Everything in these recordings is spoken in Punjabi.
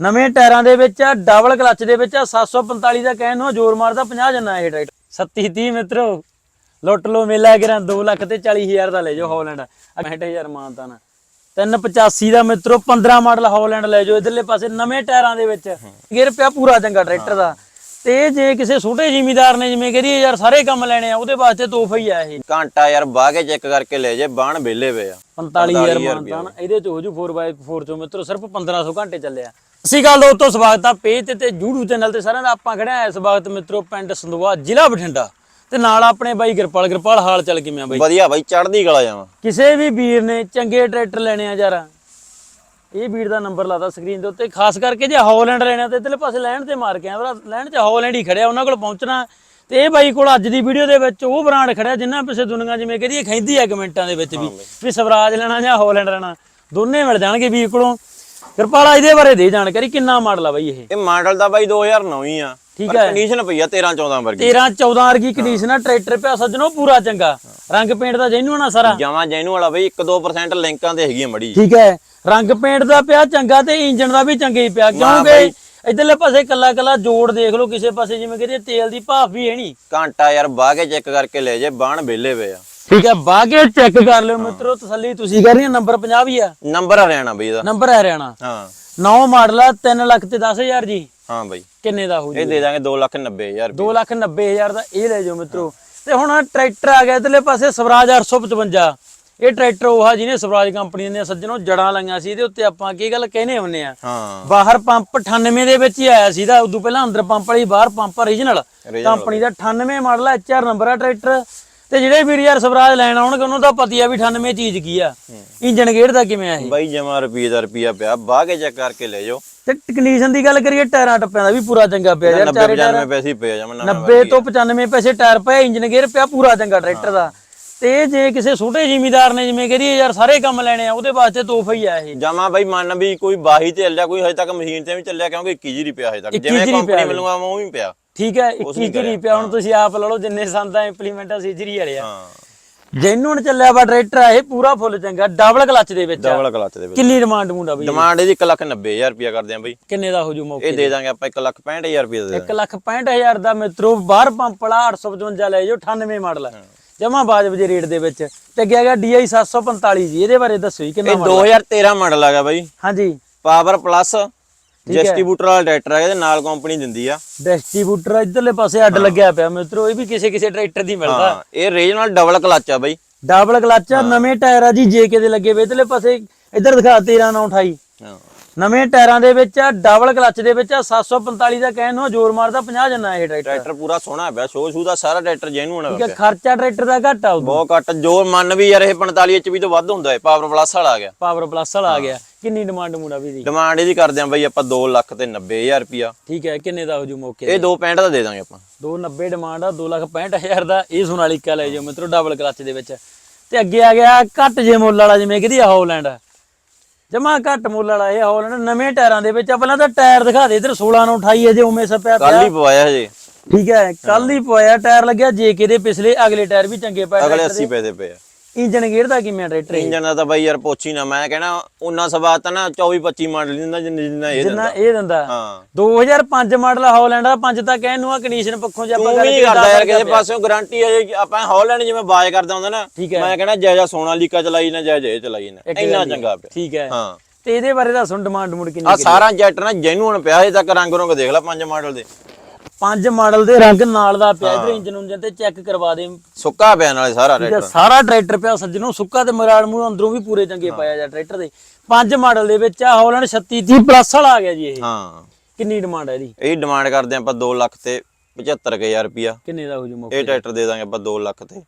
ਨਵੇਂ ਟਾਇਰਾਂ ਦੇ ਵਿੱਚ ਆ ਡਬਲ ਕਲੱਚ ਦੇ ਵਿੱਚ ਆ 745 ਦਾ ਕਹਿਣ ਨੂੰ ਜ਼ੋਰ ਮਾਰਦਾ 50 ਜੰਨਾ ਇਹ ਟਰੈਕਟਰ। 37 30 ਮਿੱਤਰੋ ਲੁੱਟ ਲੋ ਮੇਲਾ ਕਰਾਂ 2 ਲੱਖ ਤੇ 40 ਹਜ਼ਾਰ ਦਾ ਲੈ ਜਾਓ ਹਾਲੈਂਡ। 60000 ਮਾਨਤਾ ਨਾ। 385 ਦਾ ਮਿੱਤਰੋ 15 ਮਾਡਲ ਹਾਲੈਂਡ ਲੈ ਜਾਓ ਇਧਰਲੇ ਪਾਸੇ ਨਵੇਂ ਟਾਇਰਾਂ ਦੇ ਵਿੱਚ। ਗਿਰ ਪਿਆ ਪੂਰਾ ਚੰਗਾ ਟਰੈਕਟਰ ਦਾ। ਤੇ ਜੇ ਕਿਸੇ ਛੋਟੇ ਜ਼ਿਮੀਦਾਰ ਨੇ ਜਿਵੇਂ ਕਰੀਏ ਯਾਰ ਸਾਰੇ ਕੰਮ ਲੈਣੇ ਆ ਉਹਦੇ ਵਾਸਤੇ ਤੋਹਫਾ ਹੀ ਆ ਇਹ। ਘੰਟਾ ਯਾਰ ਬਾਹ ਕੇ ਚੈੱਕ ਕਰਕੇ ਲੈ ਜੇ ਬਾਣ ਵਿਹਲੇ ਪਏ ਆ। 45000 ਮਾਨਤਾ ਨਾ। ਇਹਦੇ ਚ ਹੋ ਜੂ 4x4 ਚੋਂ ਮਿੱਤਰੋ ਸਿਰਫ 1500 ਘੰਟੇ ਚੱਲਿਆ। ਅਸੀਂ ਗੱਲ ਦੋਸਤੋ ਸਵਾਗਤ ਆ ਪੇਜ ਤੇ ਤੇ YouTube ਚੈਨਲ ਤੇ ਸਾਰਿਆਂ ਦਾ। ਆਪਾਂ ਖੜੇ ਆ ਇਸ ਵਕਤ ਮਿੱਤਰੋ ਪਿੰਡ ਸੰਧਵਾ ਜ਼ਿਲ੍ਹਾ ਬਠਿੰਡਾ। ਤੇ ਨਾਲ ਆਪਣੇ ਬਾਈ ਕਿਰਪਾਲ ਕਿਰਪਾਲ ਹਾਲ ਚੱਲ ਕਿਵੇਂ ਆ ਬਾਈ? ਵਧੀਆ ਬਾਈ ਚੜਦੀ ਗਲਾ ਜਾਵਾਂ ਕਿਸੇ ਵੀ ਵੀਰ ਨੇ ਚੰਗੇ ਟਰੈਕਟਰ ਲੈਣੇ ਆ ਯਾਰ ਇਹ ਵੀਰ ਦਾ ਨੰਬਰ ਲਾਦਾ ਸਕਰੀਨ ਦੇ ਉੱਤੇ। ਖਾਸ ਕਰਕੇ ਜੇ ਹੌਲੈਂਡ ਲੈਣਾ ਤੇ ਇਧਰਲੇ ਪਾਸੇ ਲੈਣ ਤੇ ਮਾਰ ਕੇ ਆਵਰਾ ਲੈਣ 'ਚ ਹੌਲੈਂਡ ਹੀ ਖੜਿਆ ਉਹਨਾਂ ਕੋਲ ਪਹੁੰਚਣਾ। ਤੇ ਇਹ ਬਾਈ ਕੋਲ ਅੱਜ ਦੀ ਵੀਡੀਓ ਦੇ ਵਿੱਚ ਉਹ ਬ੍ਰਾਂਡ ਖੜਿਆ ਜਿੰਨਾ ਪਿੱਛੇ ਦੁਨੀਆ ਜਿਵੇਂ ਕਹਦੀ ਖੈਂਦੀ ਆ ਕਮੈਂਟਾਂ ਦੇ ਵਿੱਚ ਵੀ ਵੀ ਸਵਰਾਜ ਲੈਣਾ ਜਾਂ ਹੌਲੈਂਡ ਲੈਣਾ। ਦੋਨੇ ਮਿਲ ਜਾਣਗੇ ਵੀਰ ਕੋਲੋਂ। ਕਿਰਪਾਲਾ ਇਹਦੇ ਬਾਰੇ ਦੇ ਜਾਣਕਾਰੀ ਕਿੰਨਾ ਮਾਡਲ ਆ ਬਾਈ ਇਹ? ਇਹ ਮਾਡਲ ਦਾ ਬਾਈ 2009 ਹੀ ਆ ਠੀਕ ਹੈ। ਕੰਡੀਸ਼ਨ ਪਈ ਆ 13 14 ਵਰਗੀ। 13 14 ਵਰਗੀ ਕੰਡੀਸ਼ਨ ਆ ਟਰੈਕਟਰ ਪਿਆ ਸੱਜਣੋ ਪੂਰਾ ਚੰਗਾ। ਰੰਗ ਪੇਂਟ ਦਾ ਜੈਨੂਨ ਆ ਸਾਰਾ। ਜਮਾਂ ਜੈਨੂ ਵਾਲਾ ਬਾਈ 1-2% ਲਿੰਕਾਂ ਤੇ ਹੈਗੀ ਮੜੀ। ਠੀਕ ਹੈ। ਰੰਗ ਪੇਂਟ ਦਾ ਪਿਆ ਚੰਗਾ ਤੇ ਇੰਜਨ ਦਾ ਵੀ ਚੰਗਾ ਹੀ ਪਿਆ। ਕਿਉਂਕਿ ਇਧਰਲੇ ਪਾਸੇ ਕੱਲਾ ਕੱਲਾ ਜੋੜ ਦੇਖ ਲਓ ਕਿਸੇ ਪਾਸੇ ਜਿਵੇਂ ਕਹਿੰਦੇ ਤੇਲ ਦੀ ਭਾਫ ਵੀ ਹੈ ਨਹੀਂ। ਘੰਟਾ ਯਾਰ ਬਾਹ ਕੇ ਚੈੱਕ ਕਰਕੇ ਲੈ ਜੇ ਬਾਣ ਵਿਹਲੇ ਪਏ ਆ। ਠੀਕ ਹੈ ਬਾਗੇ ਚੈੱਕ ਕਰ ਲਿਓ ਮਿੱਤਰੋ ਤਸੱਲੀ ਤੁਸੀਂ ਕਰਨੀ ਹੈ ਨੰਬਰ 50 ਵੀ ਆ। ਨੰਬਰ ਹਰਿਆਣਾ ਬਈ ਇਹਦਾ ਨੰਬਰ ਹੈ ਹਰਿਆਣਾ। ਹਾਂ। 9 ਮਾਡਲ ਆ 3 ਲੱਖ ਤੇ 10000 ਜੀ। ਹਾਂ ਬਾਈ। ਕਿੰਨੇ ਦਾ ਹੋ ਇਹ ਜੀ? ਦੇ ਦਾਂਗੇ 2,90,000 2 ਲੱਖ 90000 ਦਾ ਇਹ ਲੈ ਜਾਓ ਮਿੱਤਰੋ। ਤੇ ਹੁਣ ਟਰੈਕਟਰ ਆ ਗਿਆ ਇਧਰਲੇ ਪਾਸੇ ਸਵਰਾਜ 855 ਇਹ ਟਰੈਕਟਰ ਉਹ ਆ ਜਿਹਨੇ ਸਵਰਾਜ ਕੰਪਨੀ ਨੇ ਸੱਜਣੋਂ ਜੜਾਂ ਲਾਈਆਂ ਸੀ ਇਹਦੇ ਉੱਤੇ ਆਪਾਂ ਕੀ ਗੱਲ ਕਹਿੰਦੇ ਹੁੰਨੇ ਆ। ਹਾਂ। ਬਾਹਰ ਪੰਪ 98 ਦੇ ਵਿੱਚ ਹੀ ਆਇਆ ਸੀਦਾ ਉਦੋਂ ਪਹਿਲਾਂ ਅੰਦਰ ਪੰਪ ਵਾਲੀ ਬਾਹਰ ਪੰਪ origignal ਕੰਪਨੀ ਦਾ 98 ਮਾਡਲ ਹੈ ਐਚਆਰ ਨੰਬਰ ਆ ਟਰੈਕਟਰ। ਤੇ ਜਿਹੜੇ ਵੀਰ ਯਾਰ ਸਵਰਾਜ ਲੈਣ ਆਉਣਗੇ ਉਹਨੂੰ ਤਾਂ ਪਤੀ ਆ ਵੀ 98 ਚੀਜ਼ ਕੀ ਆ? ਇੰਜਨ ਗੇਅਰ ਦਾ ਕਿਵੇਂ ਆ ਇਹ? ਬਾਈ ਜਮਾ ਰੁਪਏ ਦਾ ਰੁਪਿਆ ਪਿਆ ਬਾਹ ਕੇ ਚੈੱਕ ਕਰਕੇ ਲੈ ਜਾਓ। ਤੇ ਕੰਡੀਸ਼ਨ ਦੀ ਗੱਲ ਕਰੀਏ ਟਾਇਰਾਂ ਟੱਪਿਆਂ ਦਾ ਵੀ ਪੂਰਾ ਚੰਗਾ ਪਿਆ ਯਾਰ 90 95 ਪੈਸੇ ਹੀ ਪਏ ਆ ਜਮਾ 90 ਤੋਂ 95 ਪੈਸੇ ਟਾਇਰ ਪਏ ਇੰਜਨ ਗੇਅਰ ਪਿਆ ਪੂਰਾ ਚੰਗਾ ਟਰੈਕਟਰ ਦਾ। ਤੇ ਜੇ ਕਿਸੇ ਛੋਟੇ ਜ਼ਿਮੀਦਾਰ ਨੇ ਜਿਵੇਂ ਕਰੀਏ ਯਾਰ ਸਾਰੇ ਕੰਮ ਲੈਣੇ ਆ ਉਹਦੇ ਵਾਸਤੇ ਤੋਹਫਾ ਹੀ ਆ ਇਹ। ਜਮਾ ਬਾਈ ਮੰਨ ਵੀ ਕੋਈ ਬਾਹੀ ਤੇ ਚੱਲਿਆ ਕੋਈ ਹਜੇ ਤੱਕ ਮਸ਼ੀਨ ਤੇ ਵੀ ਚੱਲਿਆ ਕਿਉਂਕਿ 21 ਜੀ ਪਿਆ ਹਜੇ ਤੱਕ। 21 ਜਿਵੇਂ ਕੰਪਨੀ ਪਿਆ ਵੱਲੋਂ ਆਵਾਂ ਉਹ ਵੀ ਪਿਆ। ਠੀਕ ਹੈ 21 ਕੀ ਪਿਆ ਹੁਣ ਤੁਸੀਂ ਆਪ ਲਾ ਲਓ ਜਿੰਨੇ ਸੰਦਾਂ ਇੰਪਲੀਮੈਂਟ ਆ ਸੀਜਰੀ ਵਾਲੇ ਆ। ਹਾਂ। ਜੈਨੂਨ ਚੱਲਿਆ ਵਾ ਟਰੈਕਟਰ ਆ ਇਹ ਪੂਰਾ ਫੁੱਲ ਚੰਗਾ ਡਬਲ ਕਲੱਚ ਦੇ ਵਿੱਚ। ਡਬਲ ਕਲਚ ਦੇ ਵਿੱਚ। ਕਿੰਨੀ ਡਿਮਾਂਡ ਮੁੰਡਾ ਬਈ? ਡਿਮਾਂਡ ਇਹਦੀ 1,90,000 ਰੁਪਿਆ ਕਰਦੇ ਆ ਬਾਈ। ਕਿੰਨੇ ਦਾ ਹੋ ਜੂ ਮੌਕੇ ਇਹ ਦੇ ਦਾਂਗੇ ਆਪਾਂ 1,65,000 ਰੁਪਏ ਦੇ 1 ਲੱਖ 65000 ਦਾ ਮਿੱਤਰੋ ਬਾਹਰ ਪੰਪ ਵਾਲਾ 855 ਲੈ ਜਾਓ 98 ਮਾਡਲ ਜਮਾ ਬਾਜਬ ਜੇ ਰੇਟ ਦੇ ਵਿੱਚ। ਤੇ ਅੱਗੇ ਹੈਗਾ DI 745 ਜੀ ਇਹਦੇ ਬਾਰੇ ਦੱਸੋ ਜੀ ਕਿੰਨਾ ਇਹ 2013 ਮਾਡਲ ਹੈਗਾ ਬਾਈ। ਹਾਂਜੀ। ਪਾਵਰ ਪਲੱਸ ਡਿਸਟ੍ਰੀਬਿਊਟਰ ਵਾਲਾ ਟਰੈਕਟਰ ਹੈ ਇਹਦੇ ਨਾਲ ਕੰਪਨੀ ਦਿੰਦੀ ਆ। ਡਿਸਟ੍ਰੀਬਿਊਟਰ ਇਧਰਲੇ ਪਾਸੇ ਅੱਡ ਲੱਗਿਆ ਪਿਆ ਮਿੱਤਰੋ ਇਹ ਵੀ ਕਿਸੇ ਕਿਸੇ ਟਰੈਕਟਰ ਦੀ ਮਿਲਦਾ। ਹਾਂ ਇਹ ਰੀਜਨਲ ਡਬਲ ਕਲਚ ਆ ਬਾਈ। ਡਬਲ ਕਲੱਚ ਆ ਨਵੇਂ ਟਾਇਰ ਆ ਜੀ ਜੇਕੇ ਦੇ ਲੱਗੇ ਵੇ ਇਧਰਲੇ ਪਾਸੇ ਇੱਧਰ ਦਿਖਾ 13 9 28 ਹਾਂ। ਨਵੇਂ ਟਾਇਰਾਂ ਦੇ ਵਿੱਚ ਡਬਲ ਕਲੱਚ ਦੇ ਵਿੱਚ ਆ 745 ਦਾ ਕਹਿਣ ਨੂੰ ਜ਼ੋਰ ਮਾਰਦਾ 50 ਜੰਨਾ ਇਹ ਟਰੈਕਟਰ। ਟਰੈਕਟਰ ਪੂਰਾ ਸੋਹਣਾ ਪਿਆ ਸ਼ੋ ਸ਼ੂ ਦਾ ਸਾਰਾ ਟਰੈਕਟਰ ਜੈਨੂਨ ਠੀਕ ਹੈ ਹੈ ਖਰਚਾ ਟਰੈਕਟਰ ਦਾ ਘੱਟ ਆ ਉਦੋਂ। ਬਹੁਤ ਘੱਟ ਜੋ ਮੰਨ ਵੀ ਯਾਰ ਇਹ 45 ਐਚਪੀ ਤੋਂ ਵੱਧ ਹੁੰਦਾ ਹੈ ਪਾਵਰ ਪਲੱਸ ਵਾਲਾ ਆ ਗਿਆ। ਪਾਵਰ ਪਲੱਸ ਵਾਲਾ ਆ ਗਿਆ। ਕਿੰਨੀ ਡਿਮਾਂਡ ਮੁੰਡਾ ਵੀ ਦੀ ਡਿਮਾਂਡ ਇਹਦੀ ਕਰਦੇ ਆਂ ਬਾਈ ਆਪਾਂ 2 ਲੱਖ ਤੇ 90000 ਰੁਪਿਆ ਠੀਕ ਹੈ ਕਿੰਨੇ ਦਾ ਹੋ ਜੂ ਮੌਕੇ ਇਹ 265 ਦਾ ਦੇ ਦਾਂਗੇ ਆਪਾਂ। 290 ਡਿਮਾਂਡ ਆ 265000 ਦਾ ਇਹ ਸੋਨਾਲੀਕਾ ਲੈ ਜਾਓ ਮਿੱਤਰੋ ਡਬਲ ਕਲੱਚ ਦੇ ਵਿੱਚ। ਤੇ ਅੱਗੇ ਆ ਗਿਆ ਘੱਟ ਜੇ ਮੁੱਲ ਵਾਲਾ ਜਿਵੇਂ ਕਿਹਦੀ ਆ। ਹੌਲੈਂਡ ਜਮਾ ਘੱਟ ਮੁੱਲ ਵਾਲਾ ਇਹ ਹੌਲੈਂਡ ਨਵੇਂ ਟਾਇਰਾਂ ਦੇ ਵਿੱਚ ਆ ਪਹਿਲਾਂ ਤਾਂ ਟਾਇਰ ਦਿਖਾ ਦੇ ਇਧਰ 16 ਨੂੰ 28 ਅਜੇ ਉਵੇਂ ਸਪਿਆ ਕੱਲ ਪਿਆ ਹੀ ਪਵਾਇਆ ਹਜੇ। ਠੀਕ ਹੈ ਕੱਲ ਹੀ ਪਵਾਇਆ ਟਾਇਰ ਲੱਗਿਆ ਜੇਕੇ ਦੇ ਪਿਛਲੇ ਅਗਲੇ ਟਾਇਰ ਵੀ ਚੰਗੇ ਪਏ ਅਗਲੇ 80 ਪੈਸੇ ਪਏ ਆ। ਇੰਜਨ ਗੇਅਰ ਦਾ ਕਿਵੇਂ ਟਰੈਕਟਰ ਇਹ? ਇੰਜਨ ਦਾ ਤਾਂ ਬਾਈ ਯਾਰ ਪੁੱਛੀ ਨਾ ਮੈਂ ਕਹਿਣਾ ਉਹਨਾਂ ਸਵਾਦ ਤਾਂ ਨਾ 24 25 ਮਾਡਲ ਦਿੰਦਾ ਜਿੰਨਾ ਜਿੰਨਾ ਇਹ ਜਿੰਨਾ ਦਿੰਦਾ। ਇਹ ਦਿੰਦਾ। ਹਾਂ। 2005 ਮਾਡਲ ਹੌਲੈਂਡ ਦਾ ਪੰਜ ਤਾਂ ਕਹਿਣ ਨੂੰ ਆ ਕੰਡੀਸ਼ਨ ਪੱਖੋਂ ਜੇ ਆਪਾਂ ਤੂੰ ਵੀ ਨਹੀਂ ਕਰਦਾ ਯਾਰ ਕਿਸੇ ਪਾਸਿਓਂ ਗਾਰੰਟੀ ਹੈ ਜੇ ਆਪਾਂ ਹਾਲੈਂਡ ਜਿਵੇਂ ਬਾਜ ਕਰਦਾ ਹੁੰਦਾ ਨਾ ਠੀਕ ਹੈ। ਮੈਂ ਕਹਿਣਾ ਜਾਇਜਾ ਸੋਨਾ ਲੀਕਾ ਚਲਾਈ ਨਾ ਜਾਇਜਾ ਇਹ ਚਲਾਈ ਨਾ। ਇੰਨਾ ਚੰਗਾ ਪਿਆ ਠੀਕ ਹੈ। ਹਾਂ। ਤੇ ਇਹਦੇ ਬਾਰੇ ਦੱਸੋ ਡਿਮਾਂਡ ਮੁੜ ਕਿੰਨੀ ਆ ਸਾਰਾ ਜੈਟ ਨਾ ਜੈਨੂਨ ਪਿਆ ਹਜੇ ਤੱਕ ਰੰਗ ਰੰਗ ਦੇਖ ਲੈ ਪੰਜ ਮਾਡਲ ਦੇ। ਪੰਜ ਮਾਡਲ ਦੇ ਰੰਗ ਨਾਲ ਦਾ ਪਿਆ ਇਧਰ ਇੰਜਨ ਉਂਜਨ ਤੇ ਚੈੱਕ ਕਰਵਾ ਦੇ। ਸੁੱਕਾ ਪਿਆ ਨਾਲੇ ਸਾਰਾ ਟਰੈਕਟਰ। ਸਾਰਾ ਟਰੈਕਟਰ ਪਿਆ ਸੱਜਣੋਂ ਸੁੱਕਾ ਤੇ ਮਰਾੜ ਮੂੰਹ ਅੰਦਰੋਂ ਵੀ ਪੂਰੇ ਚੰਗੇ ਪਾਇਆ ਜਾ ਟਰੈਕਟਰ ਦੇ। ਪੰਜ ਮਾਡਲ ਦੇ ਵਿੱਚ ਆ ਹੌਲੈਂਡ 36 30 ਪਲੱਸ ਵਾਲਾ ਆ ਗਿਆ ਜੀ ਇਹ। ਹਾਂ। ਕਿੰਨੀ ਡਿਮਾਂਡ ਹੈ ਇਹਦੀ? ਇਹ ਡਿਮਾਂਡ ਕਰਦੇ ਆਪਾਂ 2 ਲੱਖ ਤੇ 75000 ਰੁਪਿਆ ਕਿੰਨੇ ਦਾ ਹੋ ਜੂ ਮੌਕੇ ਇਹ ਟਰੈਕਟਰ ਦੇ ਦਾਂਗੇ ਆਪਾਂ 2 ਲੱਖ ਤੇ।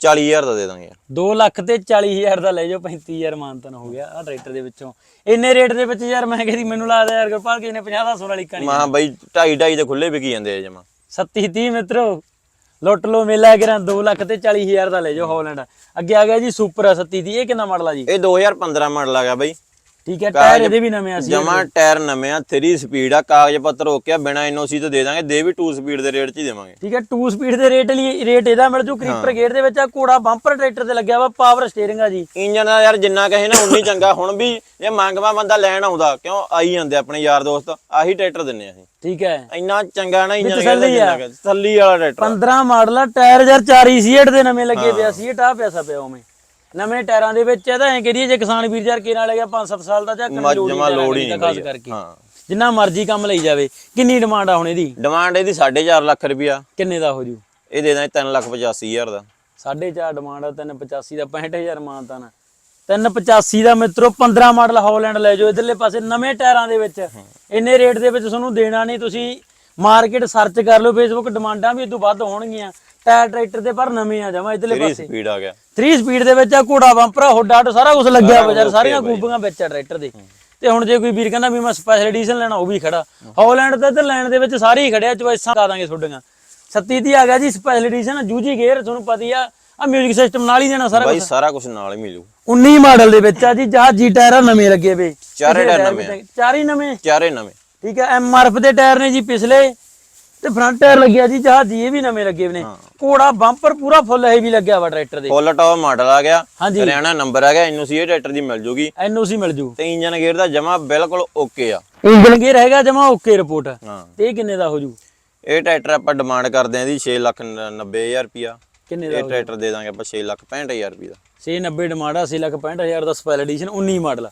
40000 ਦਾ ਦੇ ਦਾਂਗੇ ਯਾਰ। 2 ਲੱਖ ਤੇ 40000 ਦਾ ਲੈ ਜਾਓ 35000 ਮਾਨਤਨ ਹੋ ਗਿਆ ਆ ਟਰੈਕਟਰ ਦੇ ਵਿੱਚੋਂ। ਇੰਨੇ ਰੇਟ ਦੇ ਵਿੱਚ ਯਾਰ ਮੈਂ ਕਹਿੰਦੀ ਮੈਨੂੰ ਲੱਗਦਾ ਯਾਰ ਗੁਰਪਾਲ ਕਿਸੇ ਨੇ 50 ਦਾ ਸੋਨਾ ਲਿਖਣੀ ਮਾਂ ਬਾਈ 2.5 2.5 ਦੇ ਖੁੱਲੇ ਵਿਕੀ ਜਾਂਦੇ ਆ ਜਮਾ 37 30 ਮਿੱਤਰੋ ਲੁੱਟ ਲੋ ਮੇਲਾ ਕਰਾਂ 2 ਲੱਖ ਤੇ 40000 ਦਾ ਲੈ ਜਾਓ ਹੌਲੈਂਡ। ਅੱਗੇ ਆ ਗਿਆ ਜੀ ਸੁਪਰ 37 ਦੀ ਇਹ ਕਿੰਨਾ ਮਾਡਲ ਆ ਜੀ? ਇਹ 2015 ਮਾਡਲ ਆ ਗਿਆ ਬਾਈ। ਠੀਕ ਹੈ ਟਾਇਰ ਇਹਦੇ ਵੀ ਨਵੇਂ ਆ ਸੀ ਜਮਾ ਟਾਇਰ ਨਵੇਂ ਆ 3 ਸਪੀਡ ਆ ਕਾਗਜ਼ ਪੱਤਰ ਓਕੇ ਆ ਬਿਨਾ ਐਨਓਸੀ ਤੋਂ ਦੇ ਦਾਂਗੇ ਦੇ ਵੀ 2 ਸਪੀਡ ਦੇ ਰੇਟ 'ਚ ਹੀ ਦੇਵਾਂਗੇ। ਠੀਕ ਹੈ 2 ਸਪੀਡ ਦੇ ਰੇਟ ਲਈ ਰੇਟ ਇਹਦਾ ਮਿਲ ਜੂ ਕਰੀਪਰ ਗੇਅਰ ਦੇ ਵਿੱਚ ਆ ਘੋੜਾ ਬੰਪਰ ਟਰੈਕਟਰ ਤੇ ਲੱਗਿਆ ਵਾ ਪਾਵਰ ਸਟੀਅਰਿੰਗ ਆ ਜੀ। ਇੰਜਨ ਦਾ ਯਾਰ ਜਿੰਨਾ ਕਹੇ ਨਾ ਉਨੀ ਚੰਗਾ। ਹੁਣ ਵੀ ਜੇ ਮੰਗਵਾ ਬੰਦਾ ਲੈਣ ਆਉਂਦਾ ਕਿਉਂ ਆਈ ਜਾਂਦੇ ਆਪਣੇ ਯਾਰ ਦੋਸਤ ਆਹੀ ਟਰੈਕਟਰ ਦਿੰਨੇ ਆ ਅਸੀਂ। ਠੀਕ ਹੈ। ਇੰਨਾ ਚੰਗਾ ਨਾ ਇੰਜਨ ਤਸੱਲੀ ਵਾਲਾ ਟਰੈਕਟਰ 15 ਮਾਡਲ ਆ ਟਾਇਰ ਯਾਰ 4 ਸੀਟ ਦੇ ਨਵੇਂ ਲੱਗੇ ਪਿਆ ਸੀ ਆ ਪਿਆ ਪਿਆ ਉਵੇਂ। ਨਵੇਂ ਟਾਇਰਾਂ ਦੇ ਵਿੱਚ ਇਹਦਾ ਐ ਕਰੀਏ ਜੇ ਕਿਸਾਨ ਵੀਰ ਯਾਰ ਕਿਹਨਾਂ ਲੈ ਗਿਆ 5-7 ਸਾਲ ਦਾ ਚੱਕ ਜਮਾ ਲੋੜ ਹੀ ਨਹੀਂ ਖਾਸ ਬਈ। ਕਰਕੇ। ਹਾਂ। ਜਿੰਨਾ ਮਰਜ਼ੀ ਕੰਮ ਲਈ ਜਾਵੇ ਕਿੰਨੀ ਡਿਮਾਂਡ ਆ ਹੁਣ ਇਹਦੀ? ਡਿਮਾਂਡ ਇਹਦੀ 4.5 ਲੱਖ ਰੁਪਿਆ ਕਿੰਨੇ ਦਾ ਹੋ ਜੂ? ਇਹ ਦੇ ਦਾਂਗੇ 3 ਲੱਖ 85 ਹਜ਼ਾਰ ਦਾ। 4.5 ਡਿਮਾਂਡ ਆ 385 ਦਾ 65000 ਮਾਨਤਾ ਨਾ। 385 ਦਾ ਮਿੱਤਰੋ 15 ਮਾਡਲ ਹੌਲੈਂਡ ਲੈ ਜਾਓ ਇਧਰਲੇ ਪਾਸੇ ਨਵੇਂ ਟਾਇਰਾਂ ਦੇ ਵਿੱਚ। ਇੰਨੇ ਰੇਟ ਦੇ ਵਿੱਚ ਤੁਹਾਨੂੰ ਦੇਣਾ ਨਹੀਂ ਤੁਸੀਂ ਮਾਰਕੀਟ ਸਰਚ ਕਰ ਲਓ ਫੇਸਬੁੱਕ ਡਿਮਾਂਡਾਂ ਵੀ ਇਦੋਂ ਵੱਧ ਹੋਣਗੀਆਂ। ਟਾਇਰ ਟਰੈਕਟਰ ਦੇ ਪਰ ਨਵੇਂ ਆ ਜਾਵਾਂ ਇਧਰਲੇ 3 ਪਾਸੇ। ਸਪੀਡ ਆ ਗਿਆ। 3 ਸਪੀਡ ਦੇ ਵਿੱਚ ਆ ਘੋੜਾ ਬੰਪਰ ਹੋਡਾ ਆਟੋ ਸਾਰਾ ਕੁਝ ਲੱਗਿਆ ਹੋਇਆ ਯਾਰ ਸਾਰੀਆਂ ਗੂਬੀਆਂ ਵਿੱਚ ਆ ਟਰੈਕਟਰ ਦੇ। ਤੇ ਹੁਣ ਜੇ ਕੋਈ ਵੀਰ ਕਹਿੰਦਾ ਵੀ ਮੈਂ ਸਪੈਸ਼ਲ ਐਡੀਸ਼ਨ ਲੈਣਾ ਉਹ ਵੀ ਖੜਾ। ਹੌਲੈਂਡ ਤੇ ਤੇ ਲੈਣ ਦੇ ਵਿੱਚ ਸਾਰੇ ਹੀ ਖੜਿਆ ਚੋਇਸਾਂ ਕਰਾ ਦਾਂਗੇ ਤੁਹਾਡੀਆਂ। 37 ਦੀ ਆ ਗਿਆ ਜੀ ਸਪੈਸ਼ਲ ਐਡੀਸ਼ਨ ਜੂਜੀ ਗੇਅਰ ਤੁਹਾਨੂੰ ਪਤਾ ਆ ਆ 뮤직 ਸਿਸਟਮ ਨਾਲ ਹੀ ਦੇਣਾ ਸਾਰਾ ਬਾਈ ਸਾਰਾ ਕੁਝ ਨਾਲ ਹੀ ਮਿਲੂ। 19 ਮਾਡਲ ਦੇ ਵਿੱਚ ਆ ਜੀ ਜਹਾਜ਼ ਜੀ ਟਾਇਰ ਨਵੇਂ ਲੱਗੇ ਵੇ ਚਾਰੇ ਟਾਇਰ ਨਵੇਂ ਚਾਰੇ ਨਵੇਂ। ਚਾਰੇ ਨਵੇਂ। ਠੀਕ ਹੈ ਐਮਆਰਐਫ ਦੇ ਟਾਇਰ ਨੇ ਜੀ ਪਿਛਲੇ। ਤੇ ਫਰੰਟ ਟਾਇਰ ਲੱਗਿਆ ਜੀ ਜਹਾਜ਼ ਜੀ ਇਹ ਵੀ ਨਵੇਂ ਲੱਗੇ ਨੇ। ਘੋੜਾ ਬੰਪਰ ਪੂਰਾ ਫੁੱਲ ਹੈ ਵੀ ਲੱਗਿਆ ਵਾ ਟਰੈਕਟਰ ਦੇ। ਫੁੱਲ ਟੌਪ ਮਾਡਲ ਆ ਗਿਆ ਹਾਂਜੀ। ਹਰਿਆਣਾ ਨੰਬਰ ਆ ਗਿਆ ਐਨਓਸੀ ਇਹ ਟਰੈਕਟਰ ਦੀ ਮਿਲ ਜੂਗੀ। ਐਨਓਸੀ ਮਿਲ ਜੂ। ਤੇ ਇੰਜਨ ਗੇਅਰ ਦਾ ਜਮਾ ਬਿਲਕੁਲ ਓਕੇ ਆ। ਇੰਜਨ ਗੇਅਰ ਹੈਗਾ ਜਮਾ ਓਕੇ ਰਿਪੋਰਟ ਤੇ ਇਹ ਕਿੰਨੇ ਦਾ ਹੋ ਜੂ? ਇਹ ਟਰੈਕਟਰ ਆਪਾਂ ਡਿਮਾਂਡ ਕਰਦੇ ਆਂ ਦੀ 6 ਲੱਖ 90 ਹਜ਼ਾਰ ਰੁਪਿਆ ਕਿੰਨੇ ਦਾ ਇਹ ਟਰੈਕਟਰ ਦੇ ਦਾਂਗੇ ਆਪਾਂ 6 ਲੱਖ 65 ਹਜ਼ਾਰ ਰੁਪਏ ਦਾ 690 ਡਿਮਾਂਡ ਆ 6 ਲੱਖ 65000 ਦਾ ਸਪੈਸ਼ਲ ਐਡੀਸ਼ਨ 19 ਮਾਡਲ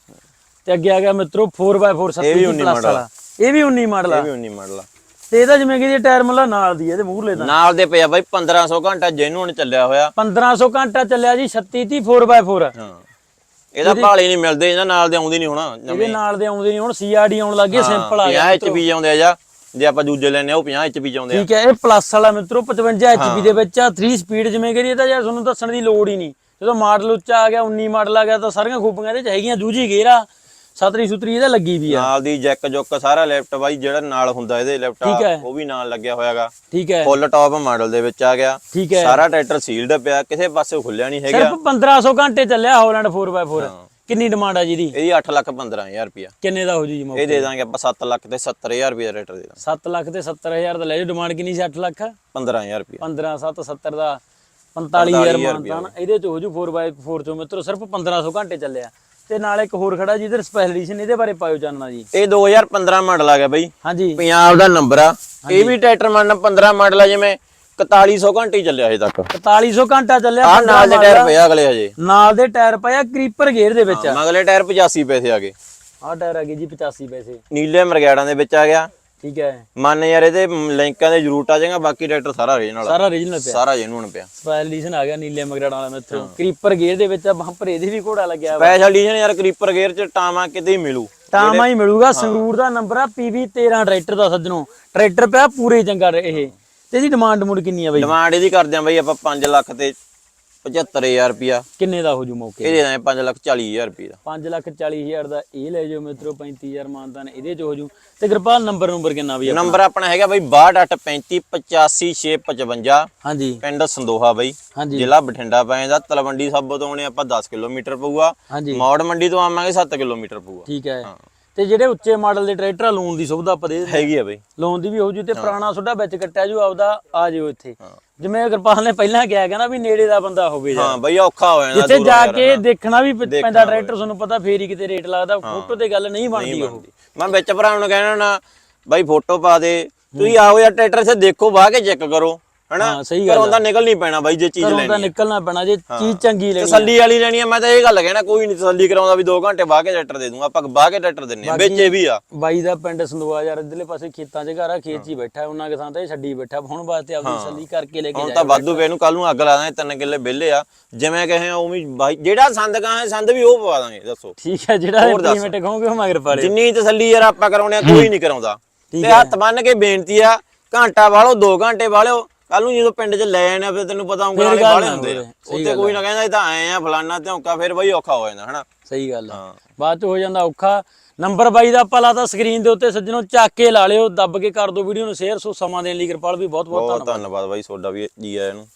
ਤੇ ਅੱਗੇ ਆ ਗਿਆ ਮਿੱਤਰੋ 4x4 70 ਇਹ ਵੀ 19 ਪਲੱਸ ਵਾਲਾ। ਇਹ ਵੀ 19 ਮਾਡਲ ਆ। ਇਹ ਵੀ 19 ਮਾਡਲ ਆ ਤੇ ਇਹਦਾ ਜਿਵੇਂ ਕਿ ਇਹ ਟਾਇਰ ਮੱਲਾ ਨਾਲ ਦੀ ਇਹਦੇ ਮੂਹਰਲੇ ਦਾ। ਨਾਲ ਦੇ ਪਿਆ ਬਾਈ 1500 ਘੰਟਾ ਜੈਨੂਨ ਚੱਲਿਆ ਹੋਇਆ। 1500 ਘੰਟਾ ਚੱਲਿਆ ਜੀ 36 30 4x4 ਹਾਂ। ਇਹਦਾ ਭਾਲੇ ਨਹੀਂ ਮਿਲਦੇ ਇਹਨਾਂ ਨਾਲ ਦੇ ਆਉਂਦੀ ਨਹੀਂ ਹੋਣਾ ਇਹਦੇ ਨਾਲ ਦੇ ਆਉਂਦੇ ਨਹੀਂ ਹੁਣ ਸੀਆਰਡੀ ਆਉਣ ਲੱਗੇ ਸਿੰਪਲ ਆ 50 ਐਚਪੀ ਆਉਂਦੇ ਆ ਜਾਂ। ਜੇ ਆਪਾਂ ਦੂਜੇ ਲੈਨੇ ਆ ਉਹ 50 ਐਚਪੀ ਆਉਂਦੇ ਆ। ਠੀਕ ਹੈ ਇਹ ਪਲੱਸ ਵਾਲਾ ਮਿੱਤਰੋ 55 ਐਚਪੀ ਦੇ ਵਿੱਚ ਆ 3 ਸਪੀਡ ਜਿਵੇਂ ਕਿ ਇਹ ਤਾਂ ਯਾਰ ਤੁਹਾਨੂੰ ਦੱਸਣ ਦੀ ਲੋੜ ਹੀ ਨਹੀਂ। ਜਦੋਂ ਮਾਡਲ ਉੱਚਾ ਆ ਗਿਆ 19 ਮਾਡਲ ਆ ਗਿਆ ਤਾਂ ਸਾਰੀਆਂ ਖੂਬੀਆਂ ਇਹਦੇ ਚ ਹੈਗੀਆਂ ਜੂਜੀ ਗੇਰਾ ਸਤਰੀ ਸੁਤਰੀ ਇਹਦਾ ਲੱਗੀ ਵੀ ਆ। ਨਾਲ ਦੀ ਜੈਕ ਜੁੱਕ ਸਾਰਾ ਲੈਫਟ ਬਾਈ ਜਿਹੜਾ ਨਾਲ ਹੁੰਦਾ ਇਹਦੇ। ਲੈਫਟ ਉਹ ਵੀ ਨਾਲ ਲੱਗਿਆ ਹੋਇਆਗਾ। ਠੀਕ ਹੈ। ਫੁੱਲ ਟੌਪ ਮਾਡਲ ਦੇ ਵਿੱਚ ਆ ਗਿਆ। ਠੀਕ ਹੈ। ਸਾਰਾ ਟਰੈਕਟਰ ਸੀਲਡ ਪਿਆ ਕਿਸੇ ਪਾਸੇ ਖੁੱਲਿਆ ਨਹੀਂ ਹੈਗਾ। ਸਿਰਫ 1500 ਘੰਟੇ ਚੱਲਿਆ ਹਾਲੈਂਡ 4x4 ਕਿੰਨੀ ਡਿਮਾਂਡ ਆ ਜੀ ਦੀ ਇਹਦੀ 8 ਲੱਖ 15000 ਰੁਪਿਆ ਕਿੰਨੇ ਦਾ ਹੋ ਜੂ ਜੀ ਮੌਕੇ? ਇਹ ਦੇ ਦਾਂਗੇ ਆਪਾਂ 7 ਲੱਖ ਤੇ 70000 ਰੁਪਏ ਦਾ ਟਰੈਕਟਰ ਦੇ ਦਾਂਗੇ। 7 ਲੱਖ ਤੇ 70000 ਦਾ ਲੈ ਜਾਓ ਡਿਮਾਂਡ ਕਿੰਨੀ ਸੀ? 8 ਲੱਖ? 15000 ਰੁਪਏ 15 7 70 ਦਾ 45000 ਮਾਨਤਾ ਨਾ ਇਹਦੇ ਚ ਹੋ ਜੂ 4x4 ਚੋਂ ਮਿੱਤਰੋ ਸਿਰਫ 1500 ਘੰਟੇ ਚੱਲਿਆ। ਤੇ ਨਾਲ ਇੱਕ ਹੋਰ ਖੜਾ ਜਿਹਦੇ ਸਪੈਸ਼ਲ ਐਡੀਸ਼ਨ ਇਹਦੇ ਬਾਰੇ ਪਾਇਓ ਚਾਨਣਾ ਜੀ। ਇਹ 2015 ਮਾਡਲ ਆ ਗਿਆ ਬਈ। ਹਾਂਜੀ। ਪੰਜਾਬ ਦਾ ਨੰਬਰ ਆ। ਇਹ ਵੀ ਟਰੈਕਟਰ ਮੰਨ 15 ਮਾਡਲ ਆ ਜਿਵੇਂ 4100 ਘੰਟੇ ਚੱਲਿਆ ਹਜੇ ਤੱਕ। 4100 ਘੰਟਾ ਚੱਲਿਆ ਆ 15 ਨਾਲ ਦੇ ਮਾਡਲ ਟਾਇਰ ਪਏ ਆ ਅਗਲੇ ਹਜੇ। ਨਾਲ ਦੇ ਟਾਇਰ ਪਏ ਆ ਕਰੀਪਰ ਗੇਅਰ ਦੇ ਵਿੱਚ ਅਗਲੇ ਟਾਇਰ 85 ਪੈਸੇ ਆ ਗਏ। ਆਹ ਟਾਇਰ ਆ ਗਏ ਜੀ 85 ਪੈਸੇ। ਨੀਲੇ ਮਰਗੈੜਾਂ ਦੇ ਵਿੱਚ ਆ ਗਿਆ। ਠੀਕ ਹੈ। ਮੰਨ ਯਾਰ ਇਹਦੇ ਲਿੰਕਾਂ ਦੇ ਜ਼ਰੂਰਤ ਆ ਜਾਏਗਾ ਬਾਕੀ ਟਰੈਕਟਰ ਸਾਰਾ ਰੀਜਨਲ ਆ। ਸਾਰਾ ਰੀਜਨਲ ਪਿਆ। ਸਾਰਾ ਜੈਨੂਨ ਪਿਆ। ਸਪੈਸ਼ਲ ਐਡੀਸ਼ਨ ਆ ਗਿਆ ਨੀਲੇ ਮਗਰੜ ਵਾਲਾ ਮਿੱਤਰੋ ਕਰੀਪਰ ਗੇਅਰ ਦੇ ਵਿੱਚ ਬੰਪਰ ਇਹਦੇ ਵੀ ਘੋੜਾ ਲੱਗਿਆ ਵਾ। ਸਪੈਸ਼ਲ ਡੀਜਨ ਯਾਰ ਕਰੀਪਰ ਗੇਅਰ ਚ ਟਾਵਾਂ ਕਿਤੇ ਹੀ ਮਿਲੂ। ਟਾਮਾ ਹੀ ਮਿਲੂਗਾ ਸੰਗਰੂਰ ਦਾ ਨੰਬਰ ਆ PV 13 ਟਰੈਕਟਰ ਦਾ ਸੱਜਣੋ। ਟਰੈਕਟਰ ਪਿਆ ਪੂਰੇ ਚੰਗਾ ਇਹ। ਤੇ ਇਹਦੀ ਡਿਮਾਂਡ ਮੁੜ ਕਿੰਨੀ ਆ ਬਈ? ਡਿਮਾਂਡ ਇਹਦੀ ਕਰਦੇ ਆ ਬਈ ਆਪਾਂ 5 ਲੱਖ ਤੇ 75000 ਰੁਪਿਆ ਕਿੰਨੇ ਦਾ ਹੋ ਜੂ ਮੌਕੇ? ਇਹ ਦੇ ਦਾਂਗੇ 5 ਲੱਖ 40000 ਰੁਪਏ ਦਾ। 5 ਲੱਖ 40 ਹਜ਼ਾਰ ਦਾ ਇਹ ਲੈ ਜਾਓ ਮਿੱਤਰੋ 35000 ਮਾਨਤਾਨ ਇਹਦੇ ਚ ਹੋ ਜੂ। ਤੇ ਕਿਰਪਾਲ ਨੰਬਰ ਨੰਬਰ ਕਿੰਨਾ ਵੀ ਨੰਬਰ ਆਪਣਾ ਹੈਗਾ ਬਈ 6285585655 ਹਾਂਜੀ। ਪਿੰਡ ਸੰਦੋਹਾ ਬਈ। ਜ਼ਿਲ੍ਹਾ ਬਠਿੰਡਾ ਪੈਂਦਾ ਤਲਵੰਡੀ ਸਾਬੋ ਤੋਂ ਆਉਣੇ ਆਪਾਂ 10 ਕਿਲੋਮੀਟਰ ਪਊਗਾ। ਮੌੜ ਮੰਡੀ ਤੋਂ ਆਵਾਂਗੇ 7 ਕਿਲੋਮੀਟਰ ਪਊਗਾ। ਠੀਕ ਹੈ। ਤੇ ਜਿਹੜੇ ਉੱਚੇ ਮਾਡਲ ਦੇ ਟਰੈਕਟਰ ਆ ਲੋਨ ਦੀ ਸੁਵਿਧਾ ਆਪਾਂ ਦੇ ਦਿੰਦੇ ਹੈਗੀ ਆ ਬਈ। ਲੋਨ ਦੀ ਵੀ ਹੋ ਜੂ ਤੇ ਪੁਰਾਣਾ ਤੁਹਾਡਾ ਵਿੱਚ ਕੱਟਿਆ ਜੂ ਆਪਦਾ ਆ ਜਿਓ ਇੱਥੇ। ਜਿਵੇਂ ਕਿਰਪਾਲ ਨੇ ਪਹਿਲਾਂ ਕਿਹਾ ਕਹਿੰਦਾ ਵੀ ਨੇੜੇ ਦਾ ਬੰਦਾ ਹੋਵੇ ਯਾਰ ਹਾਂ ਬਈ ਔਖਾ ਹੋ ਜਾਂਦਾ ਜਿੱਥੇ ਜਾ। ਕੇ ਦੇਖਣਾ ਵੀ ਪੈਂਦਾ ਟਰੈਕਟਰ ਤੁਹਾਨੂੰ ਪਤਾ ਫੇਰ ਹੀ ਕਿਤੇ ਰੇਟ ਲੱਗਦਾ ਫੋਟੋ ਤੇ ਗੱਲ ਨਹੀਂ ਬਣਦੀ ਉਹ। ਮੈਂ ਵਿੱਚ ਭਰਾ ਨੂੰ ਕਹਿਣਾ ਨਾ ਬਾਈ ਫੋਟੋ ਪਾ ਦੇ। ਤੁਸੀਂ ਆਓ ਯਾਰ ਟਰੈਕਟਰ ਇੱਥੇ ਦੇਖੋ ਬਾਹ ਕੇ ਚੈੱਕ ਕਰੋ। ਹਨਾ? ਹਾਂ, ਸਹੀ ਘਰੋਂ ਤਾਂ ਨਿਕਲ ਨਹੀਂ ਪੈਣਾ ਬਾਈ ਜੇ ਚੀਜ਼ ਘਰੋਂ ਲੈਣੀ ਤਾਂ ਨਿਕਲਣਾ ਪੈਣਾ ਜੇ ਚੀਜ਼ ਚੰਗੀ ਲੈਣੀ ਤਸੱਲੀ ਵਾਲੀ ਲੈਣੀ ਆ ਮੈਂ ਤਾਂ ਇਹ ਗੱਲ ਕਹਿਣਾ ਕੋਈ ਨਹੀਂ ਤਸੱਲੀ ਕਰਾਉਂਦਾ ਵੀ 2 ਘੰਟੇ ਬਾਹ ਕੇ ਟਰੈਕਟਰ ਦੇ ਦੂੰਗਾ ਆਪਾਂ ਬਾਹ ਕੇ ਟਰੈਕਟਰ ਦਿੰਨੇ ਆ ਵਿੱਚ ਇਹ ਵੀ ਆ। ਬਾਈ ਦਾ ਪਿੰਡ ਸੰਦੋਆ ਯਾਰ ਇਧਰਲੇ ਪਾਸੇ ਖੇਤਾਂ 'ਚ ਘਰ ਆ ਖੇਤ 'ਚ ਹੀ ਬੈਠਾ ਉਹਨਾਂ ਕਿਸਾਨ ਤਾਂ ਇਹ ਛੱਡੀ ਬੈਠਾ ਹੁਣ ਵਾਸਤੇ ਆਪਦੀ ਤਸੱਲੀ ਕਰਕੇ ਲੈ ਕੇ ਹੁਣ ਜਾਏ ਤਾਂ ਵਾਧੂ ਪਏ ਨੂੰ ਕੱਲ ਨੂੰ ਅੱਗ ਲਾ ਦਾਂਗੇ ਤਿੰਨ ਕਿੱਲੇ ਵਿਹਲੇ ਆ ਜਿਵੇਂ ਕਹੇ ਉਵੇਂ ਹੀ ਬਾਈ ਜਿਹੜਾ ਸੰਦ ਕਹਾਂ ਸੰਦ ਵੀ ਉਹ ਪਵਾ ਦਾਂਗੇ ਦੱਸੋ। ਠੀਕ ਹੈ ਜਿਹੜਾ ਇੰਪਲੀਮੈਂਟ ਕਹੋਗੇ ਉਹ ਮਗਰ ਪਾੜੇ ਜਿੰਨੀ ਤਸੱਲੀ ਯਾਰ ਆਪਾਂ ਕਰਾਉਣੇ ਆ ਕੋਈ ਨਹੀਂ ਕਰਾਉਂਦਾ। ਤੇ ਹੱਥ ਬੰਨ ਕੇ ਬੇਨਤੀ ਆ ਘੰਟਾ ਵਾਲੋ 2 ਘੰਟੇ ਵਾਲਿਓ ਕੱਲ ਨੂੰ ਜਦੋਂ ਪਿੰਡ 'ਚ ਲੈ ਆਣੇ ਫਿਰ ਤੈਨੂੰ ਪਤਾ ਉਂਗਲਾਂ ਵਾਲੇ ਨਾ ਹੁੰਦੇ ਉੱਤੇ ਕੋਈ ਨਾ ਕਹਿੰਦਾ ਇਹ ਤਾਂ ਆਏ ਆ ਫਲਾਨਾ ਧੌਂਕਾ ਫਿਰ ਬਈ ਔਖਾ ਹੋ ਜਾਂਦਾ ਹਨਾ? ਸਹੀ ਗੱਲ ਹਾਂ। ਬਾਅਦ 'ਚ ਹੋ ਜਾਂਦਾ ਔਖਾ। ਨੰਬਰ ਬਾਈ ਦਾ ਆਪਾਂ ਲਾਤਾ ਸਕਰੀਨ ਦੇ ਉੱਤੇ ਸੱਜਣੋ ਚੱਕ ਕੇ ਲਾ ਲਿਓ ਦੱਬ ਕੇ ਕਰ ਦਿਓ ਵੀਡੀਓ ਨੂੰ ਸ਼ੇਅਰ ਸੋ ਸਮਾਂ ਦੇਣ ਲਈ ਕਿਰਪਾਲ ਵੀ ਬਹੁਤ ਬਹੁਤ ਬਹੁਤ ਧੰਨਵਾਦ ਬਾਈ ਤੁਹਾਡਾ ਵੀ ਜੀ ਆਇਆਂ ਨੂੰ।